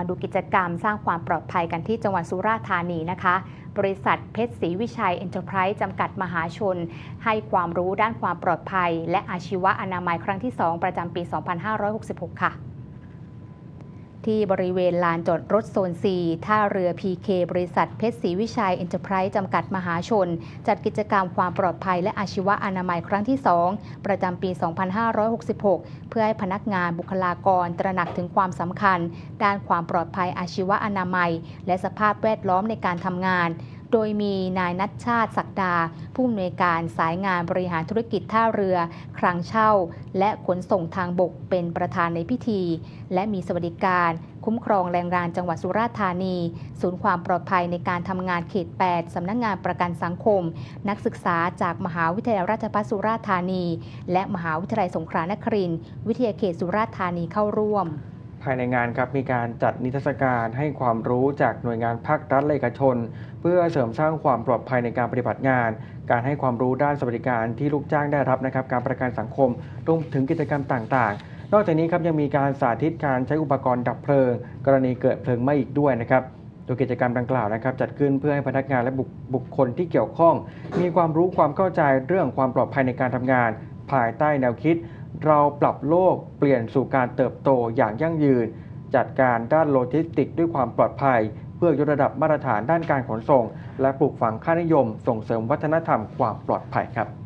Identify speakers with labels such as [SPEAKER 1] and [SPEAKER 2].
[SPEAKER 1] มาดูกิจกรรมสร้างความปลอดภัยกันที่จังหวัดสุราษฎร์ธานีนะคะ บริษัทเพชรศรีวิชัยเอ็นเตอร์ไพรส์จำกัดมหาชน ให้ความรู้ด้านความปลอดภัย และอาชีวะอนามัยครั้งที่ 2 ประจำปี 2566 ค่ะ ที่บริเวณลานจอดรถโซน 4 ท่าเรือ PK บริษัทเพชรศรีวิชัยเอ็นเตอร์ไพรส์จำกัดมหาชน จัดกิจกรรมความปลอดภัยและอาชีวะอนามัยครั้งที่ 2 ประจำปี 2566 เพื่อให้พนักงานบุคลากรตระหนักถึงความสำคัญ ด้านความปลอดภัยอาชีวะอนามัย และสภาพแวดล้อมในการทำงาน โดยมีนายนัทชาติศักดา ผู้อำนวยการสายงานบริหารธุรกิจท่าเรือคลังเช่า และขนส่งทางบกเป็นประธานในพิธี และมีสวัสดิการ คุ้มครองแรงงานจังหวัดสุราษฎร์ธานี ศูนย์ความปลอดภัยในการทำงานเขต 8 สำนักงงานประกันสังคม นักศึกษาจากมหาวิทยาลัยราชภัฏสุราษฎร์ธานี และมหาวิทยาลัยสงขลานครินทร์วิทยาเขตสุราษฎร์ธานีเข้าร่วม
[SPEAKER 2] ภายในงานครับมีการจัดนิทรรศการให้ความรู้จากหน่วยงานภาครัฐและเอกชน เพื่อเสริมสร้างความปลอดภัยในการปฏิบัติงาน การให้ความรู้ด้านสวัสดิการที่ลูกจ้างได้รับนะครับ การประกันสังคมรวมถึงกิจกรรมต่าง ๆ นอกจากนี้ครับยังมีการสาธิตการใช้อุปกรณ์ดับเพลิง กรณีเกิดเพลิงไหม้อีกด้วยนะครับโดยกิจกรรมดังกล่าวนะครับจัดขึ้นเพื่อให้พนักงานและบุบุคคลที่เกี่ยวข้อง มีความรู้ความเข้าใจเรื่องความปลอดภัยในการทำงาน ภายใต้แนวคิดเราปรับโลกเปลี่ยนสู่การเติบโตอย่างยั่งยืน จัดการด้านโลจิสติกด้วยความปลอดภัย เพื่อยกระดับมาตรฐานด้านการขนส่ง และปลูกฝังค่านิยม ส่งเสริมวัฒนธรรมความปลอดภัยครับ